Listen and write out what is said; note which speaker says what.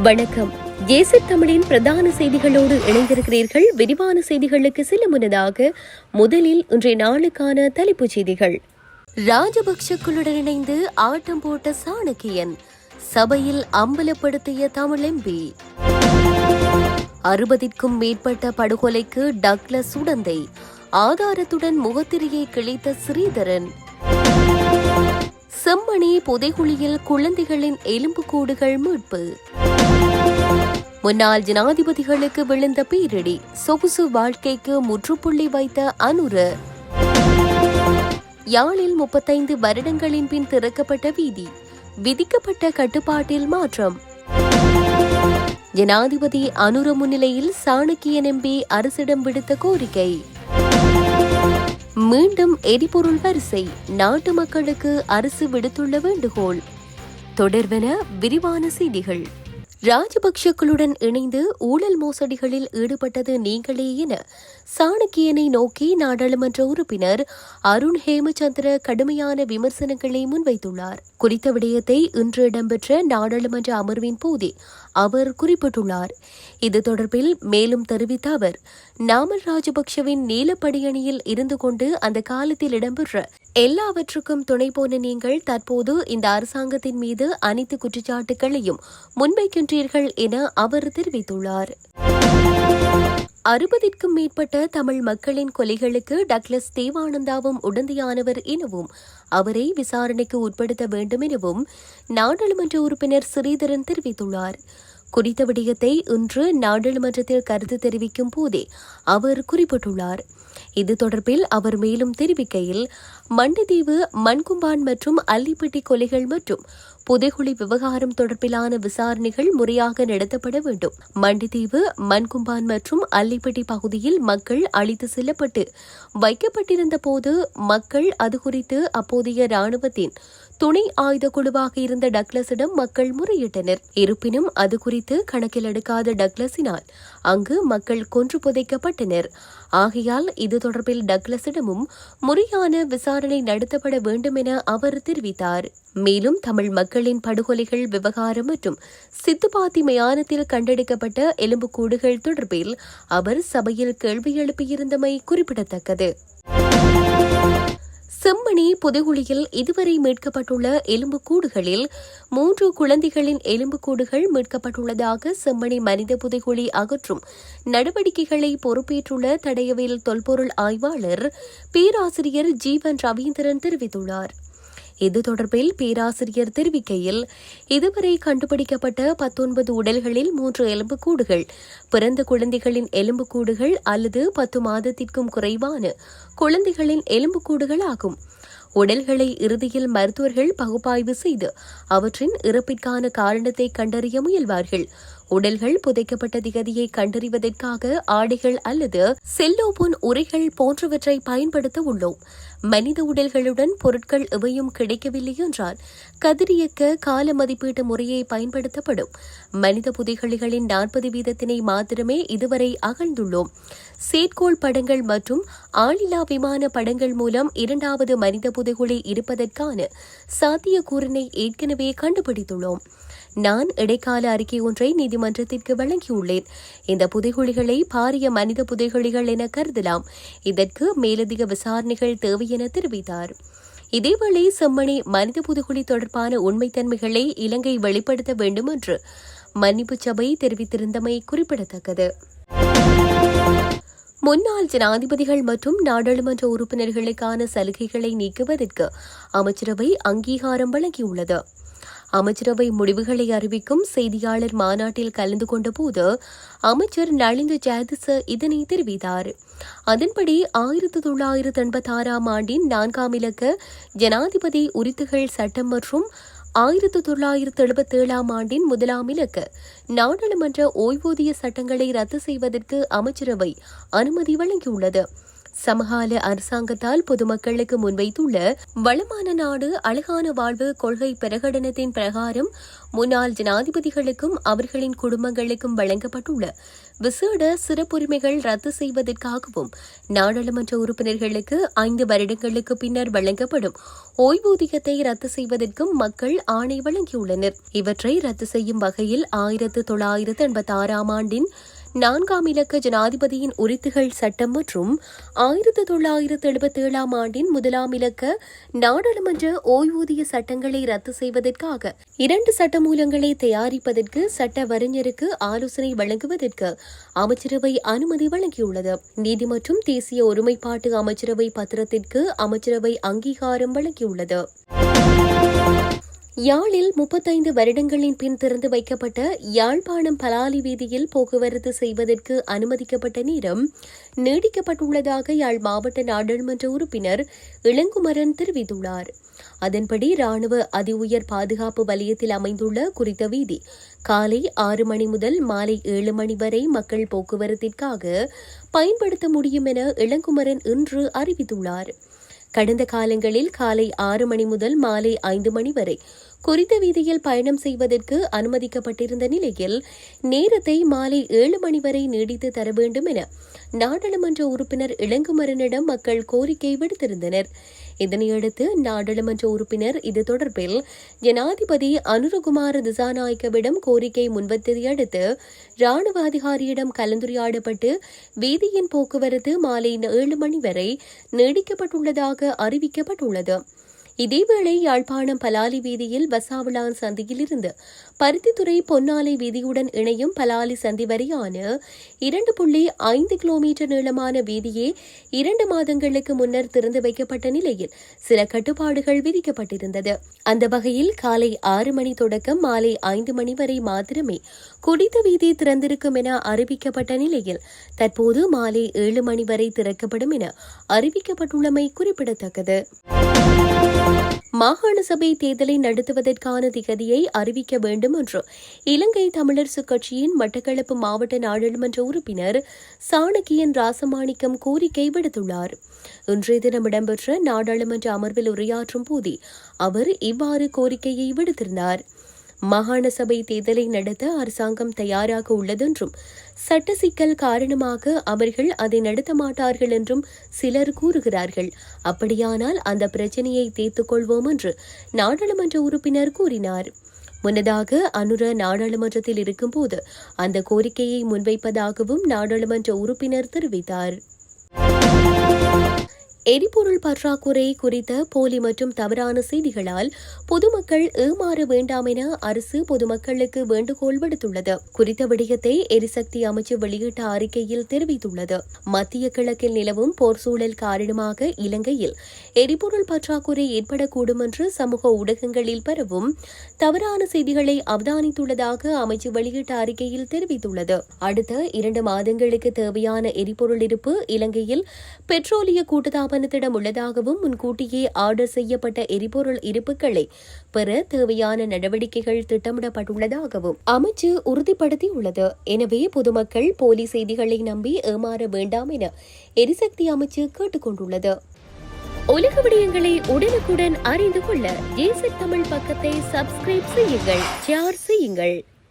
Speaker 1: வணக்கம். ஏசி தமிழின் பிரதான செய்திகளோடு இணைந்திருக்கிறீர்கள். விரிவான செய்திகளுக்கு சில முன்னதாக முதலில் இன்றைய நாளுக்கான தலைப்புச் செய்திகள். ராஜபக்சக்களுடன் இணைந்து ஆட்டம் போட்ட சாணக்கியன் சபையில் அம்பலப்படுத்திய தமிழ் எம்பி. அறுபதிற்கும் மேற்பட்ட படுகொலைக்கு டக்ளஸ் உடந்தை. ஆதாரத்துடன் முகத்திரையை கிழித்த ஸ்ரீதரன். செம்மணி புதைகுழியில் குழந்தைகளின் எலும்புக்கூடுகள் மீட்பு. முன்னாள் ஜனாதிபதிகளுக்கு விழுந்த பீரடி சொகுசு வாழ்க்கைக்கு முற்றுப்புள்ளி வைத்த அனுர. யாழில் முப்பத்தைந்து வருடங்களின் பின் திறக்கப்பட்ட வீதி விதிக்கப்பட்ட கட்டுப்பாட்டில் மாற்றம். ஜனாதிபதி அனுர முன்னிலையில் சாணக்கியன் எம்பி அரசிடம் விடுத்த கோரிக்கை. மீண்டும் எரிபொருள் வரிசை நாட்டு மக்களுக்கு அரசு விடுத்துள்ள வேண்டுகோள். தொடர்வென விரிவான செய்திகள். ராஜபக்ஷக்களுடன் இணைந்து ஊழல் மோசடிகளில் ஈடுபட்டது நீங்களே என சாணக்கியனை நோக்கி நாடாளுமன்ற உறுப்பினர் அருண் ஹேமச்சந்திர கடுமையான விமர்சனங்களை முன்வைத்துள்ளார். குறித்த விடயத்தை இன்று இடம்பெற்ற நாடாளுமன்ற அமர்வின் போதே அவர் குறிப்பிட்டுள்ளார். இது தொடர்பில் மேலும் தெரிவித்த அவர் நாமல் ராஜபக்ஷவின் நீலப்படியணியில் இருந்து கொண்டு அந்த காலத்தில் இடம்பெற்ற எல்லாவற்றுக்கும் துணை போன நீங்கள் தற்போது இந்த அரசாங்கத்தின் மீது அனைத்து குற்றச்சாட்டுகளையும் முன்வைக்கின்றீர்கள் என அவர் தெரிவித்துள்ளார். அறுபதிற்கும் மேற்பட்ட தமிழ் மக்களின் கொலைகளுக்கு டக்ளஸ் தேவானந்தாவும் உடந்தையானவர் எனவும் அவரை விசாரணைக்கு உட்படுத்த வேண்டும் எனவும் நாடாளுமன்ற உறுப்பினர் ஸ்ரீதரன் தெரிவித்துள்ளார். குறித்த விடயத்தை இன்று நாடாளுமன்றத்தில் கருத்து தெரிவிக்கும் போதே அவர் குறிப்பிட்டுள்ளார். இது தொடர்பில் அவர் மேலும் தெரிவிக்கையில் மண்டிதீவு மண்கும்பான் மற்றும் அல்லிப்பட்டி கொலைகள் மற்றும் புதைகுழி விவகாரம் தொடர்பிலான விசாரணைகள் முறையாக நடத்தப்பட வேண்டும். மண்டிதீவு மண்கும்பான் மற்றும் அல்லிப்பட்டி பகுதியில் மக்கள் அழித்து செல்லப்பட்டு வைக்கப்பட்டிருந்த போது மக்கள் அது குறித்து அப்போதைய ராணுவத்தின் துணை ஆயுத குழுவாக இருந்த டக்ளஸிடம் மக்கள் முறையிட்டனர். இருப்பினும் அது குறித்து கணக்கில் எடுக்காத டக்ளஸினால் அங்கு மக்கள் கொன்று புதைக்கப்பட்டனர். ஆகையால் இது தொடர்பில் டக்ளஸிடமும் முறையான விசாரணை நடத்தப்பட வேண்டும் என அவர் தெரிவித்தார். மேலும் தமிழ் மக்களின் படுகொலைகள் விவகாரம் மற்றும் சித்துப்பாத்தி மயானத்தில் கண்டெடுக்கப்பட்ட எலும்புக்கூடுகள் தொடர்பில் அவர் சபையில் கேள்வி எழுப்பியிருந்தமை குறிப்பிடத்தக்கது. செம்மணி புதுகுழியில் இதுவரை மீட்கப்பட்டுள்ள எலும்புக்கூடுகளில் மூன்று குழந்தைகளின் எலும்புக்கூடுகள் மீட்கப்பட்டுள்ளதாக செம்மணி மனித புதைகுழி அகற்றும் நடவடிக்கைகளை பொறுப்பேற்றுள்ள தடயவியல் தொல்பொருள் ஆய்வாளர் பேராசிரியர் ஜீவன் ரவீந்திரன் தெரிவித்துள்ளார். இது தொடர்பில் பேராசிரியர் தெரிவிக்கையில் இதுவரை கண்டுபிடிக்கப்பட்ட பத்தொன்பது உடல்களில் மூன்று எலும்புக்கூடுகள் பிறந்த குழந்தைகளின் எலும்புக்கூடுகள் அல்லது பத்து மாதத்திற்கும் குறைவான குழந்தைகளின் எலும்புக்கூடுகள் ஆகும் உடல்களை இறுதியில் மருத்துவர்கள் பகுப்பாய்வு செய்து அவற்றின் இறப்பிற்கான காரணத்தை கண்டறிய முயல்வார்கள். உடல்கள் புதைக்கப்பட்ட திகதியை கண்டறிவதற்காக ஆடைகள் அல்லது செல்லோபோன் உரைகள் போன்றவற்றை பயன்படுத்த உள்ளோம். மனித உடல்களுடன் பொருட்கள் எவையும் கிடைக்கவில்லை என்றால் கதிரியக்க கால மதிப்பீட்டு முறையை பயன்படுத்தப்படும். மனித புதைகளிகளின் நாற்பது வீதத்தினை மாத்திரமே இதுவரை அகழ்ந்துள்ளோம். செயற்கோள் படங்கள் மற்றும் ஆளில்லா விமான படங்கள் மூலம் இரண்டாவது மனித புதைகுழி இருப்பதற்கான சாத்தியக்கூறினை ஏற்கனவே கண்டுபிடித்துள்ளோம். நான் இடைக்கால அறிக்கை ஒன்றை நீதிமன்றத்திற்கு வழங்கியுள்ளேன். இந்த புதைகுழிகளை பாரிய மனித புதைகுழிகள் என கருதலாம். இதற்கு மேலதிக விசாரணைகள் தேவை என தெரிவித்தார். இதேவேளை செம்மணி மனித புதுகுழி தொடர்பான உண்மைத்தன்மைகளை இலங்கை வெளிப்படுத்த வேண்டும் என்று மன்னிப்பு சபை தெரிவித்திருந்தமை குறிப்பிடத்தக்கது. முன்னாள் ஜனாதிபதிகள் மற்றும் நாடாளுமன்ற உறுப்பினர்களுக்கான சலுகைகளை நீக்குவதற்கு அமைச்சரவை அங்கீகாரம் வழங்கியுள்ளது. அமைச்சரவை முடிவுகளை அறிவிக்கும் செய்தியாளர் மாநாட்டில் கலந்து கொண்டபோது அமைச்சர் நளிந்த ஜெயதிச இதனை தெரிவித்தார். அதன்படி ஆயிரத்தி தொள்ளாயிரத்து எண்பத்தாறாம் ஆண்டின் நான்காம் இலக்க ஜனாதிபதி உரித்துகள் சட்டம் மற்றும் ஆயிரத்து தொள்ளாயிரத்து எழுபத்தி ஏழாம் ஆண்டின் முதலாம் இலக்கு நாடாளுமன்ற ஓய்வூதிய சட்டங்களை ரத்து செய்வதற்கு அமைச்சரவை அனுமதி வழங்கியுள்ளது. சமகால அரசாங்கத்தால் பொதுமக்களுக்கு முன்வைத்துள்ள வளமான நாடு அழகான வாழ்வு கொள்கை பிரகடனத்தின் பிரகாரம் முன்னாள் ஜனாதிபதிகளுக்கும் அவர்களின் குடும்பங்களுக்கும் வழங்கப்பட்டுள்ள விசேட சிறப்புரிமைகள் ரத்து செய்வதற்காகவும் நாடாளுமன்ற உறுப்பினர்களுக்கு ஐந்து வருடங்களுக்கு பின்னர் வழங்கப்படும் ஓய்வூதியத்தை ரத்து செய்வதற்கும் மக்கள் ஆணை வழங்கியுள்ளனர். இவற்றை ரத்து செய்யும் வகையில் ஆயிரத்து தொள்ளாயிரத்து எண்பத்தி ஆறாம் ஆண்டின் நான்காம் இலக்க ஜனாதிபதியின் உரித்துகள் சட்டம் மற்றும் ஆயிரத்து தொள்ளாயிரத்து எழுபத்தி ஏழாம் ஆண்டின் முதலாம் இலக்க நாடாளுமன்ற ஓய்வூதிய சட்டங்களை ரத்து செய்வதற்காக இரண்டு சட்டமூலங்களை தயாரிப்பதற்கு சட்ட வரைஞருக்கு ஆலோசனை வழங்குவதற்கு அமைச்சரவை அனுமதி வழங்கியுள்ளது. நீதி மற்றும் தேசிய ஒருமைப்பாட்டு அமைச்சரவை பத்திரத்திற்கு அமைச்சரவை அங்கீகாரம் வழங்கியுள்ளது. யாழில் முப்பத்தைந்து வருடங்களின் பின் திறந்து வைக்கப்பட்ட யாழ்ப்பாணம் பலாலி வீதியில் போக்குவரத்து செய்வதற்கு அனுமதிக்கப்பட்ட நேரம் நீடிக்கப்பட்டுள்ளதாக யாழ் மாவட்ட நாடாளுமன்ற உறுப்பினர் இளங்குமரன் தெரிவித்துள்ளார். அதன்படி ராணுவ அதி உயர் பாதுகாப்பு வலயத்தில் அமைந்துள்ள குறித்த வீதி காலை ஆறு மணி முதல் மாலை ஏழு மணி வரை மக்கள் போக்குவரத்திற்காக பயன்படுத்த முடியும் என இளங்குமரன் இன்று அறிவித்துள்ளார். கடந்த காலங்களில் காலை ஆறு மணி முதல் மாலை ஐந்து மணி வரை குறித்த வீதியில் பயணம் செய்வதற்கு அனுமதிக்கப்பட்டிருந்த நிலையில் நேரத்தை மாலை ஏழு மணி வரை நீடித்து தர வேண்டும் என நாடாளுமன்ற உறுப்பினர் இளங்குமரனிடம் மக்கள் கோரிக்கை விடுத்திருந்தனர். இதனையடுத்து நாடாளுமன்ற உறுப்பினர் இது தொடர்பில் ஜனாதிபதி அனுரகுமார் திசாநாயக்கவிடம் கோரிக்கை முன்வைத்ததையடுத்து ராணுவ அதிகாரியிடம் கலந்துரையாடப்பட்டு வீதியின் போக்குவரத்து மாலை ஏழு மணி வரை நீடிக்கப்பட்டுள்ளதாக அறிவிக்கப்பட்டுள்ளது. இதேவேளை யாழ்ப்பாணம் பலாலி வீதியில் வசாவிளான் சந்தியிலிருந்து பருத்தித்துறை பொன்னாலை வீதியுடன் இணையும் பலாலி சந்தி வரையான இரண்டு புள்ளி ஐந்து கிலோமீட்டர் நீளமான வீதியே இரண்டு மாதங்களுக்கு முன்னர் திறந்து வைக்கப்பட்ட நிலையில் சில கட்டுப்பாடுகள் விதிக்கப்பட்டிருந்தது. அந்த வகையில் காலை ஆறு மணி தொடக்கம் மாலை ஐந்து மணி வரை மாத்திரமே குடித்த வீதி திறந்திருக்கும் என அறிவிக்கப்பட்ட நிலையில் தற்போது மாலை ஏழு மணி வரை திறக்கப்படும் என அறிவிக்கப்பட்டுள்ளமை குறிப்பிடத்தக்கது. மாகாண சபை தேர்தலை நடத்துவதற்கான திகதியை அறிவிக்க வேண்டும் என்று இலங்கை தமிழரசு கட்சியின் மட்டக்களப்பு மாவட்ட நாடாளுமன்ற உறுப்பினர் சாணக்கியன் ராசமாணிக்கம் கோரிக்கை விடுத்துள்ளார். இன்றைய தினம் இடம்பெற்ற நாடாளுமன்ற அமர்வில் உரையாற்றும் போதே அவர் இவ்வாறு கோரிக்கையை விடுத்திருந்தார். மாகாண சபை தேர்தலை நடத்த அரசாங்கம் தயாராக உள்ளதென்றும் சட்ட சிக்கல் காரணமாக அவர்கள் அதை நடத்த மாட்டார்கள் என்றும் சிலர் கூறுகிறார்கள். அப்படியானால் அந்த பிரச்சனையை தீர்த்துக் கொள்வோம் என்று நாடாளுமன்ற உறுப்பினர் கூறினார். முன்னதாக அனுர நாடாளுமன்றத்தில் இருக்கும்போது அந்த கோரிக்கையை முன்வைப்பதாகவும் நாடாளுமன்ற உறுப்பினர் தெரிவித்தார். எரிபொருள் பற்றாக்குறை குறித்த போலி மற்றும் தவறான செய்திகளால் பொதுமக்கள் ஏமாற வேண்டாம் என அரசு பொதுமக்களுக்கு வேண்டுகோள் விடுத்துள்ளது. குறித்த விடயத்தை எரிசக்தி அமைச்சு வெளியிட்ட அறிக்கையில் தெரிவித்துள்ளது. மத்திய கிழக்கில் நிலவும் போர் சூழல் காரணமாக இலங்கையில் எரிபொருள் பற்றாக்குறை ஏற்படக்கூடும் என்று சமூக ஊடகங்களில் பரவும் தவறான செய்திகளை அவதானித்துள்ளதாக அமைச்சு வெளியிட்ட அறிக்கையில் தெரிவித்துள்ளது. அடுத்த இரண்டு மாதங்களுக்கு தேவையான எரிபொருள் இருப்பு இலங்கையில் பெட்ரோலிய கூட்டுத்தாப ஸ்தாபனத்திடம் உள்ளதாகவும் முன்கூட்டியே ஆர்டர் செய்யப்பட்ட எரிபொருள் இருப்புகளை பெற தேவையான நடவடிக்கைகள் திட்டமிடப்பட்டுள்ளதாகவும் அமைச்சு உறுதிப்படுத்தியுள்ளது. எனவே பொதுமக்கள் போலி செய்திகளை நம்பி ஏமாற வேண்டாம் என எரிசக்தி அமைச்சு கேட்டுக் கொண்டுள்ளது. உலக விடயங்களை உடனுக்குடன் அறிந்து கொள்ள ஜேசட் தமிழ் பக்கத்தை சப்ஸ்கிரைப் செய்யுங்கள் ஷேர் செய்யுங்கள்.